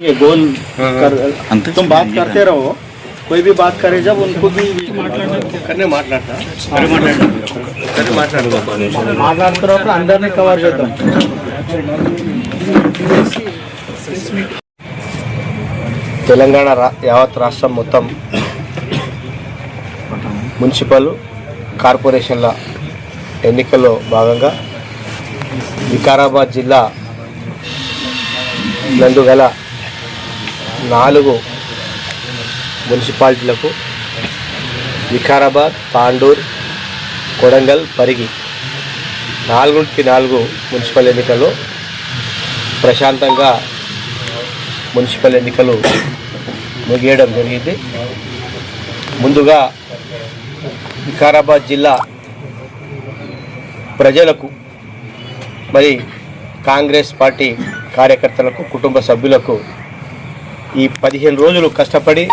ये गोल कर अंत तुम बात करते रहो कोई भी बात करे जब उनको भी కన్నే మాట్లాడతా కన్నే మాట్లాడదు మాట్లాడుతున్నప్పుడు అందరినీ కవర్ చేద్దాం తెలంగాణ రా- యావత్ రాష్ట్రం మొత్తం మున్సిపల్ కార్పొరేషన్ల ఎన్నికల్లో భాగంగా వికారాబాద్ జిల్లా నందు గల నాలుగు మున్సిపాలిటీలకు వికారాబాద్ తాండూర్ కొడంగల్ పరిగి. నాలుగుకి నాలుగు మున్సిపల్ ఎన్నికలు. ప్రశాంతంగా మున్సిపల్ ఎన్నికలు ముగియడం జరిగింది. ముందుగా వికారాబాద్ జిల్లా ప్రజలకు మరి కాంగ్రెస్ పార్టీ కార్యకర్తలకు కుటుంబ సభ్యులకు ఈ పదిహేను రోజులు కష్టపడి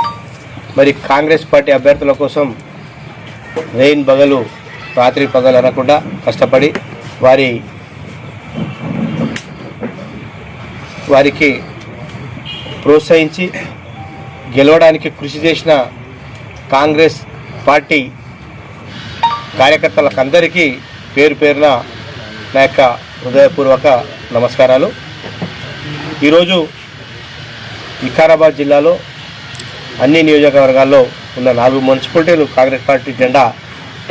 మరి కాంగ్రెస్ పార్టీ అభ్యర్థుల కోసం రెయిన్ బగలు రాత్రి పగలు అనకుండా కష్టపడి వారి వారికి ప్రోత్సహించి గెలవడానికి కృషి చేసిన కాంగ్రెస్ పార్టీ కార్యకర్తలకు అందరికీ పేరు పేరున నా యొక్క హృదయపూర్వక నమస్కారాలు. ఈరోజు వికారాబాద్ జిల్లాలో అన్ని నియోజకవర్గాల్లో ఉన్న నాలుగు మున్సిపాలిటీలు కాంగ్రెస్ పార్టీ జెండా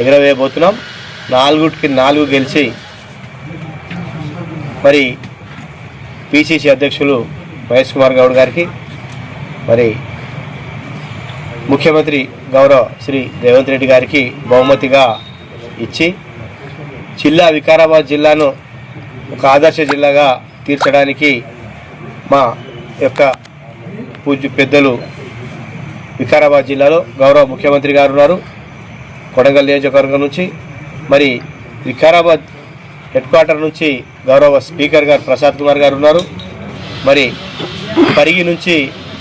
ఎగరవేయబోతున్నాం. నాలుగుకి నాలుగు గెలిచి మరి పిసిసి అధ్యక్షులు మహేష్ కుమార్ గౌడ్ గారికి మరి ముఖ్యమంత్రి గౌరవ శ్రీ రేవంత్ రెడ్డి గారికి బహుమతిగా ఇచ్చి జిల్లా వికారాబాద్ జిల్లాను ఒక ఆదర్శ జిల్లాగా తీర్చడానికి మా యొక్క పూజ్య పెద్దలు వికారాబాద్ జిల్లాలో గౌరవ ముఖ్యమంత్రి గారు ఉన్నారు. కొడంగల్ నియోజకవర్గం నుంచి మరి వికారాబాద్ హెడ్ క్వార్టర్ నుంచి గౌరవ స్పీకర్ గారు ప్రసాద్ కుమార్ గారు ఉన్నారు. మరి పరిగి నుంచి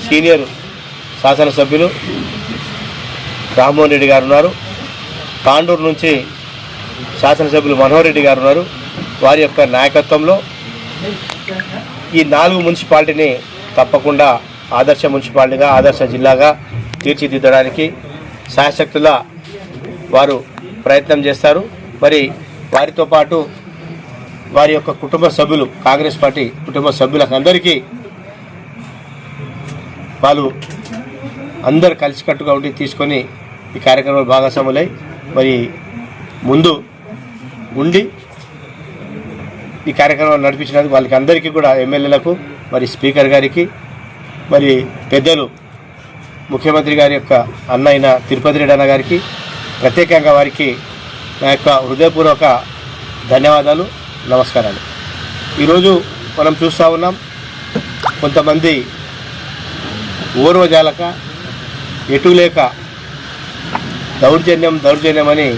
సీనియర్ శాసనసభ్యులు రామ్మోహన్ రెడ్డి గారు ఉన్నారు. తాండూరు నుంచి శాసనసభ్యులు మనోహర్ రెడ్డి గారు ఉన్నారు. వారి యొక్క నాయకత్వంలో ఈ నాలుగు మున్సిపాలిటీని తప్పకుండా ఆదర్శ మున్సిపాలిటీగా ఆదర్శ జిల్లాగా తీర్చిదిద్దడానికి శాయశక్తుల వారు ప్రయత్నం చేస్తారు. మరి వారితో పాటు వారి యొక్క కుటుంబ సభ్యులు కాంగ్రెస్ పార్టీ కుటుంబ సభ్యులకు అందరికీ వాళ్ళు అందరు కలిసికట్టుగా ఉండి తీసుకొని ఈ కార్యక్రమంలో భాగస్వాములై మరి ముందు ఉండి ఈ కార్యక్రమం నడిపించినందుకు వాళ్ళకి అందరికీ కూడా ఎమ్మెల్యేలకు మరి స్పీకర్ గారికి మరి పెద్దలు ముఖ్యమంత్రి గారి యొక్క అన్న అయిన తిరుపతి రెడ్డి అన్న గారికి ప్రత్యేకంగా వారికి నా యొక్క హృదయపూర్వక ధన్యవాదాలు నమస్కారాలు. ఈరోజు మనం చూస్తూ ఉన్నాం కొంతమంది ఓర్వజాలక ఎటు లేక దౌర్జన్యం దౌర్జన్యం అని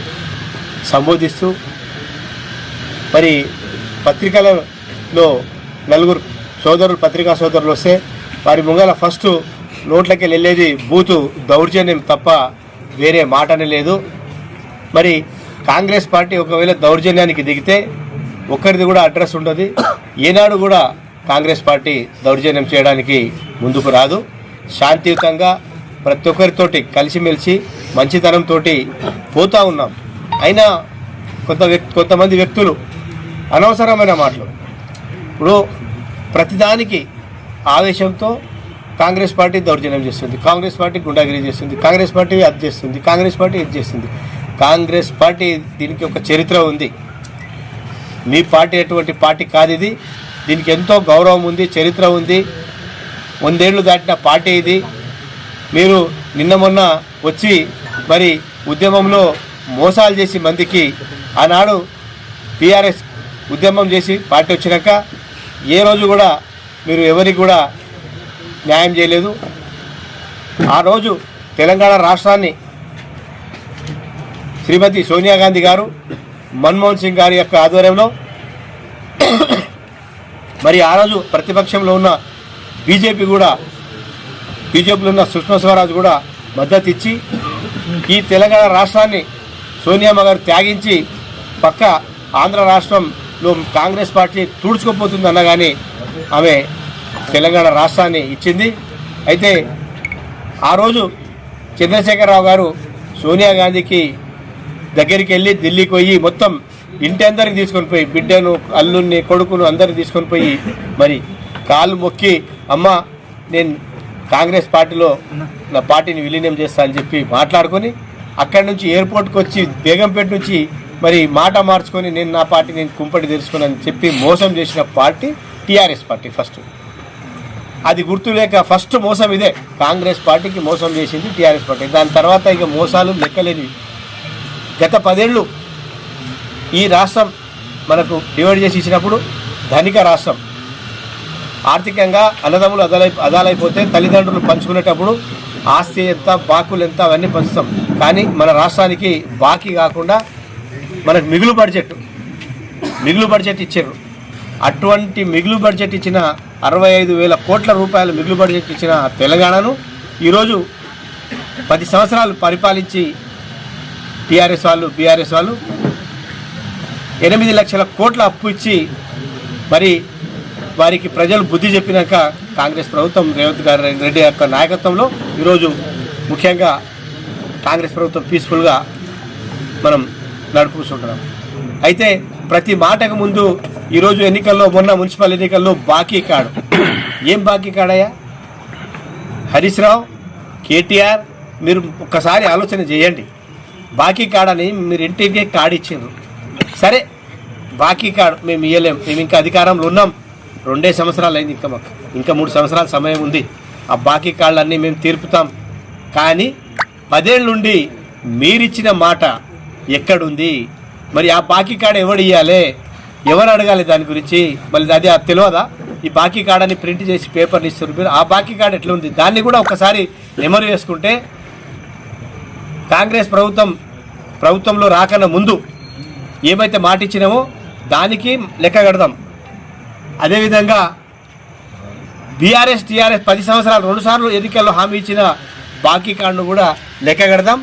సంబోధిస్తూ మరి పత్రికలలో నలుగురు సోదరులు పత్రికా సోదరులు వస్తే వారి ముంగల ఫస్ట్ నోట్లకి వెళ్ళేది బూతు దౌర్జన్యం తప్ప వేరే మాటనే లేదు. మరి కాంగ్రెస్ పార్టీ ఒకవేళ దౌర్జన్యానికి దిగితే ఒక్కరిది కూడా అడ్రస్ ఉండదు. ఏనాడు కూడా కాంగ్రెస్ పార్టీ దౌర్జన్యం చేయడానికి ముందుకు రాదు. శాంతియుతంగా ప్రతి ఒక్కరితోటి కలిసిమెలిసి మంచితనంతో పోతూ ఉన్నాం. అయినా కొంత వ్యక్తి కొంతమంది వ్యక్తులు అనవసరమైన మాటలు. ఇప్పుడు ప్రతిదానికి ఆవేశంతో కాంగ్రెస్ పార్టీ దౌర్జన్యం చేస్తుంది. కాంగ్రెస్ పార్టీ గుండాగిరి చేస్తుంది. కాంగ్రెస్ పార్టీ అది చేస్తుంది. కాంగ్రెస్ పార్టీ ఇది చేస్తుంది. కాంగ్రెస్ పార్టీ దీనికి ఒక చరిత్ర ఉంది. మీ పార్టీ ఎటువంటి పార్టీ కాదు ఇది. దీనికి ఎంతో గౌరవం ఉంది చరిత్ర ఉంది. వందేళ్ళు దాటిన పార్టీ ఇది. మీరు నిన్న మొన్న వచ్చి మరి ఉద్యమంలో మోసాలు చేసి మందికి ఆనాడు టీఆర్ఎస్ ఉద్యమం చేసి పార్టీ వచ్చినాక ఏ రోజు కూడా మీరు ఎవరికి కూడా న్యాయం చేయలేదు. ఆ రోజు తెలంగాణ రాష్ట్రాన్ని శ్రీమతి సోనియా గాంధీ గారు మన్మోహన్ సింగ్ గారి యొక్క ఆధ్వర్యంలో మరి ఆ రోజు ప్రతిపక్షంలో ఉన్న బీజేపీ కూడా బీజేపీలో ఉన్న సుష్మా స్వరాజ్ కూడా మద్దతు ఇచ్చి ఈ తెలంగాణ రాష్ట్రాన్ని సోనియామ్మ గారు త్యాగించి పక్క ఆంధ్ర రాష్ట్రంలో కాంగ్రెస్ పార్టీ తుడుచుకోపోతుంది అన్న కానీ ఆమె తెలంగాణ రాష్ట్రాన్ని ఇచ్చింది. అయితే ఆ రోజు చంద్రశేఖరరావు గారు సోనియా గాంధీకి దగ్గరికి వెళ్ళి ఢిల్లీకి పోయి మొత్తం ఇంటి అందరికి తీసుకొని పోయి బిడ్డను అల్లుని కొడుకును అందరికి తీసుకొని పోయి మరి కాలు మొక్కి అమ్మ నేను కాంగ్రెస్ పార్టీలో నా పార్టీని విలీనం చేస్తా అని చెప్పి మాట్లాడుకొని అక్కడి నుంచి ఎయిర్పోర్ట్కి వచ్చి బేగంపేట నుంచి మరి మాట మార్చుకొని నేను నా పార్టీ నేను కుంపటి తెలుసుకుని చెప్పి మోసం చేసిన పార్టీ టీఆర్ఎస్ పార్టీ ఫస్ట్. అది గుర్తులేక ఫస్ట్ మోసం ఇదే. కాంగ్రెస్ పార్టీకి మోసం చేసింది టీఆర్ఎస్ పార్టీ. దాని తర్వాత ఇక మోసాలు లెక్కలేనివి. గత పదేళ్ళు ఈ రాష్ట్రం మనకు డివైడ్ చేసి ఇచ్చినప్పుడు ధనిక రాష్ట్రం. ఆర్థికంగా అన్నదమ్ములు అదలై అదాలైపోతే తల్లిదండ్రులు పంచుకునేటప్పుడు ఆస్తి ఎంత బాకులు ఎంత అవన్నీ పంచుతాం. కానీ మన రాష్ట్రానికి బాకీ కాకుండా మనకు మిగులు బడ్జెట్. మిగులు బడ్జెట్ ఇచ్చారు. అటువంటి మిగులు బడ్జెట్ ఇచ్చిన అరవై ఐదు వేల కోట్ల రూపాయలు మిగులుబడి ఇచ్చిన తెలంగాణను ఈరోజు పది సంవత్సరాలు పరిపాలించి టీఆర్ఎస్ వాళ్ళు బీఆర్ఎస్ వాళ్ళు ఎనిమిది లక్షల కోట్ల అప్పు ఇచ్చి మరి వారికి ప్రజలు బుద్ధి చెప్పినాక కాంగ్రెస్ ప్రభుత్వం రేవంత్ గారి రెడ్డి యొక్క నాయకత్వంలో ఈరోజు ముఖ్యంగా కాంగ్రెస్ ప్రభుత్వం పీస్ఫుల్గా మనం నడుపుకుంటున్నాం. అయితే ప్రతి మాటకు ముందు ఈరోజు ఎన్నికల్లో మొన్న మున్సిపల్ ఎన్నికల్లో బాకీ కాడు ఏం బాకీ కాడయ్యా హరీష్ రావు కేటీఆర్ మీరు ఒక్కసారి ఆలోచన చేయండి. బాకీ కాడని మీరు ఇంటికే కార్డు సరే బాకీ కార్డు మేము ఇవ్వలేం మేము ఇంకా అధికారంలో ఉన్నాం. రెండే సంవత్సరాలు అయింది ఇంకా మాకు. ఇంకా మూడు సంవత్సరాల సమయం ఉంది. ఆ బాకీ కార్డులన్నీ మేము తీర్పుతాం. కానీ పదేళ్ళ నుండి మీరిచ్చిన మాట ఎక్కడుంది? మరి ఆ బాకీ కార్డు ఎవడు ఇవ్వాలి ఎవరు అడగాలి దాని గురించి? మళ్ళీ అది అది తెలియదా ఈ బాకీ కార్డ్ అని ప్రింట్ చేసి పేపర్ని ఇస్తారు మీరు. ఆ బాకీ కార్డు ఎట్లా ఉంది దాన్ని కూడా ఒకసారి నెమరు చేసుకుంటే కాంగ్రెస్ ప్రభుత్వం ప్రభుత్వంలో రాకన్నా ముందు ఏమైతే మాట ఇచ్చినామో దానికి లెక్క కడదాం. అదేవిధంగా బీఆర్ఎస్ టీఆర్ఎస్ పది సంవత్సరాలు రెండు సార్లు ఎన్నికల్లో హామీ ఇచ్చిన బాకీ కార్డును కూడా లెక్క కడదాం.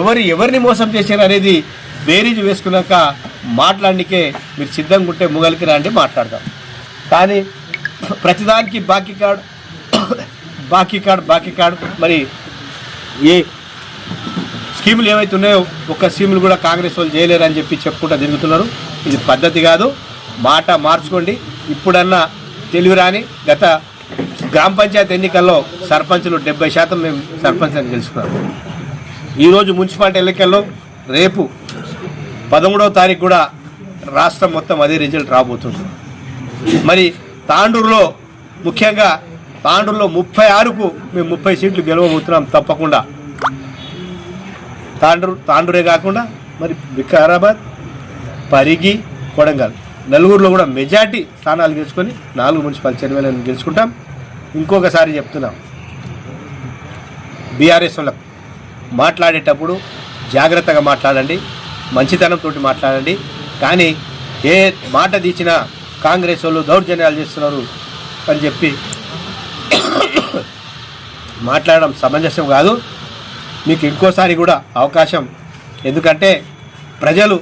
ఎవరు ఎవరిని మోసం చేశారు అనేది బేరీజు వేసుకున్నాక మాట్లాడనికే మీరు సిద్ధంగా ఉంటే ముగలికి రండి మాట్లాడదాం. కానీ ప్రతిదానికి బాకీ కార్డు బాకీ కార్డు బాకీ కార్డు. మరి ఏ స్కీములు ఏవైతే ఉన్నాయో ఒక్క స్కీములు కూడా కాంగ్రెస్ వాళ్ళు చేయలేరని చెప్పి చెప్పుకుంటూ తిరుగుతున్నారు. ఇది పద్ధతి కాదు. మాట మార్చుకోండి. ఇప్పుడన్నా తెలివిరాని గత గ్రామ పంచాయతీ ఎన్నికల్లో సర్పంచులు డెబ్బై శాతం మేము సర్పంచ్ అని తెలుసుకున్నాం ఈరోజు మున్సిపాలిటీ ఎన్నికల్లో రేపు పదమూడవ తారీఖు కూడా రాష్ట్రం మొత్తం అదే రిజల్ట్ రాబోతుంది. మరి తాండూరులో ముఖ్యంగా తాండూరులో ముప్పై ఆరుకు మేము ముప్పై సీట్లు గెలవబోతున్నాం తప్పకుండా. తాండూరు తాండూరే కాకుండా మరి వికారాబాద్ పరిగి కొడంగల్ నలుగురులో కూడా మెజార్టీ స్థానాలు గెలుచుకొని నాలుగు మున్సిపల్ చైర్మన్లను గెలుచుకుంటాం. ఇంకొకసారి చెప్తున్నాం. బీఆర్ఎస్ వాళ్ళకు మాట్లాడేటప్పుడు జాగ్రత్తగా మాట్లాడండి. మంచితనంతో మాట్లాడండి. కానీ ఏ మాట తీసినా కాంగ్రెస్ వాళ్ళు దౌర్జన్యాలు చేస్తున్నారు అని చెప్పి మాట్లాడడం సమంజసం కాదు. మీకు ఇంకోసారి కూడా అవకాశం. ఎందుకంటే ప్రజలు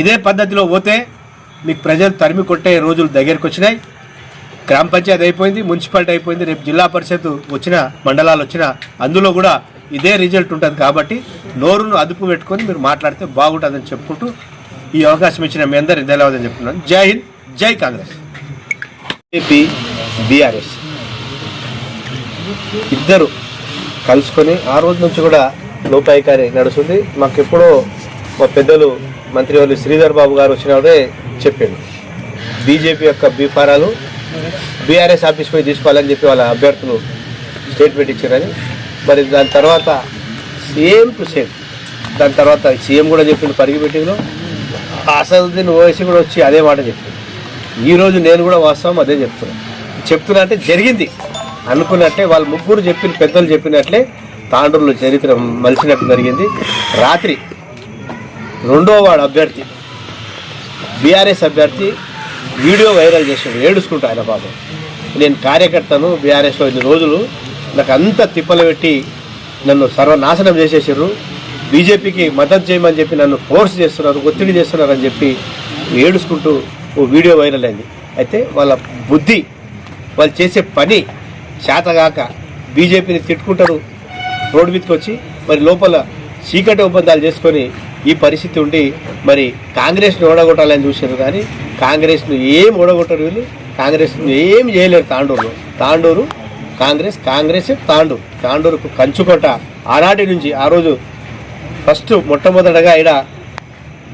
ఇదే పద్ధతిలో పోతే మీకు ప్రజలు తరిమి కొట్టే రోజులు దగ్గరికి వచ్చినాయి. గ్రామ పంచాయతీ అయిపోయింది మున్సిపాలిటీ అయిపోయింది రేపు జిల్లా పరిషత్ వచ్చిన మండలాలు వచ్చిన అందులో కూడా ఇదే రిజల్ట్ ఉంటుంది కాబట్టి నోరును అదుపు పెట్టుకొని మీరు మాట్లాడితే బాగుంటుందని చెప్పుకుంటూ ఈ అవకాశం ఇచ్చిన మీ అందరి ధన్యవాదాలు చెప్తున్నాను. జై హింద్ జై కాంగ్రెస్. AP BRS. ఇద్దరు కలుసుకొని ఆ రోజు నుంచి కూడా లోపాయికారి నడుస్తుంది. మాకు ఎప్పుడో మా పెద్దలు మంత్రివర్యులు శ్రీధర్ బాబు గారు వచ్చినప్పుడే చెప్పాడు బీజేపీ యొక్క బీఫారాలు బీఆర్ఎస్ ఆఫీస్ పోయి తీసుకోవాలని చెప్పి వాళ్ళ అభ్యర్థులు స్టేట్మెంట్ ఇచ్చారని. మరి దాని తర్వాత సేమ్ టు సేమ్. దాని తర్వాత సీఎం కూడా చెప్పిండు పరిగి మీటింగ్లో అసదుద్దీన్ ఓవైసీ కూడా వచ్చి అదే మాట చెప్పింది ఈరోజు నేను కూడా వాస్తవం అదే చెప్తున్నాను చెప్తున్నా అంటే జరిగింది. అనుకున్నట్టే వాళ్ళు ముగ్గురు చెప్పిన పెద్దలు చెప్పినట్లే తాండ్రులు చరిత్ర మలిచినట్టు జరిగింది. రాత్రి రెండో వాడు అభ్యర్థి బీఆర్ఎస్ అభ్యర్థి వీడియో వైరల్ చేసాడు. ఏడుచుకుంటా ఆయన పాపం. నేను కార్యకర్తను బీఆర్ఎస్లో ఇన్ని రోజులు నాకు అంత తిప్పలు పెట్టి నన్ను సర్వనాశనం చేసేసారు బీజేపీకి మద్దతు చేయమని చెప్పి నన్ను ఫోర్స్ చేస్తున్నారు ఒత్తిడి చేస్తున్నారు అని చెప్పి ఏడుచుకుంటూ ఓ వీడియో వైరల్ అయింది. అయితే వాళ్ళ బుద్ధి వాళ్ళు చేసే పని చేతగాక బీజేపీని తిట్టుకుంటారు. రోడ్డు మీదకి వచ్చి మరి లోపల చీకటి ఒప్పందాలు చేసుకొని ఈ పరిస్థితి ఉండి మరి కాంగ్రెస్ను ఓడగొట్టాలని చూశారు కానీ కాంగ్రెస్ను ఏం ఓడగొట్టరు వీళ్ళు. కాంగ్రెస్ను ఏం చేయలేరు తాండూరులో. తాండూరు కాంగ్రెస్ కాంగ్రెస్ తాండూరు. తాండూరుకు కంచుకోట. ఆనాటి నుంచి ఆ రోజు ఫస్ట్ మొట్టమొదటగా ఈడ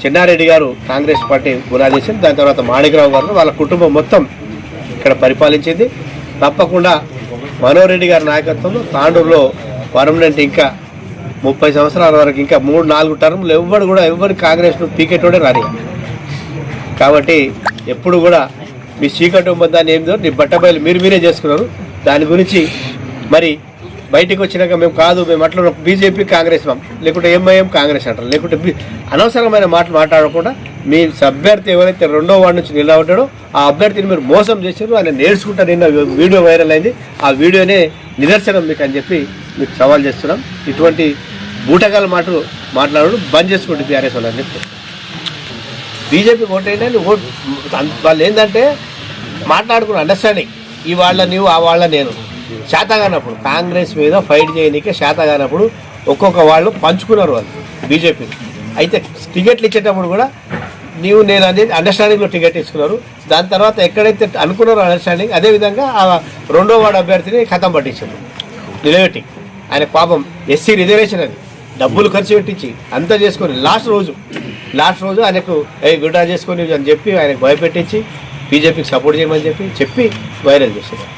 చెన్నారెడ్డి గారు కాంగ్రెస్ పార్టీ గుణాదేశం దాని తర్వాత మాణికరావు గారు వాళ్ళ కుటుంబం మొత్తం ఇక్కడ పరిపాలించింది. తప్పకుండా మనోహరెడ్డి గారి నాయకత్వంలో తాండూరులో పర్మనెంట్ ఇంకా ముప్పై సంవత్సరాల వరకు ఇంకా మూడు నాలుగు టర్ములు ఎవ్వడు కూడా ఎవరు కాంగ్రెస్ను పీకెట్టోడే రాని కాబట్టి ఎప్పుడు కూడా మీ చీకటి ఒప్పందాన్ని ఏందో నీ బట్టబయలు మీరు మీరే చేసుకున్నారు. దాని గురించి మరి బయటికి వచ్చినాక మేము కాదు మేము అట్లా బీజేపీ కాంగ్రెస్ మాం లేకుంటే ఎంఐఎం కాంగ్రెస్ అంటారు లేకుంటే అనవసరమైన మాటలు మాట్లాడకుండా మీ అభ్యర్థి ఎవరైతే రెండో వాడి నుంచి నిలబడ్డాడో ఆ అభ్యర్థిని మీరు మోసం చేశారు ఆయన నేర్చుకుంటా నిన్న వీడియో వైరల్ అయింది. ఆ వీడియోనే నిదర్శనం మీకు అని చెప్పి మీకు సవాల్ చేస్తున్నాం. ఇటువంటి బూటకాల మాటలు మాట్లాడడం బంద్ చేసుకోండి బీఆర్ఎస్ వాళ్ళని అని చెప్పి. బీజేపీకి ఓటైనా ఓట్ వాళ్ళు ఏంటంటే మాట్లాడుకున్న అండర్స్టాండింగ్ ఈ వాళ్ళ నీవు ఆ వాళ్ళ నేను. శాతగానప్పుడు కాంగ్రెస్ మీద ఫైట్ చేయనీకే శాతగానప్పుడు ఒక్కొక్క వాళ్ళు పంచుకున్నారు వాళ్ళు బీజేపీ. అయితే టికెట్లు ఇచ్చేటప్పుడు కూడా నీవు నేను అనేది అండర్స్టాండింగ్లో టికెట్ ఇచ్చుకున్నారు దాని తర్వాత ఎక్కడైతే అనుకున్నారో అండర్స్టాండింగ్ అదేవిధంగా ఆ రెండో వాడు అభ్యర్థిని కథం పట్టించారు. నిలబెట్టి. ఆయన పాపం ఎస్సీ రిజర్వేషన్ అది. డబ్బులు ఖర్చు పెట్టించి అంతా చేసుకొని లాస్ట్ రోజు లాస్ట్ రోజు ఆయనకు ఏ విడ్రా చేసుకొని అని చెప్పి ఆయనకు భయపెట్టించి బీజేపీకి సపోర్ట్ చేయమని చెప్పి చెప్పి వైరల్ చేస్తున్నారు.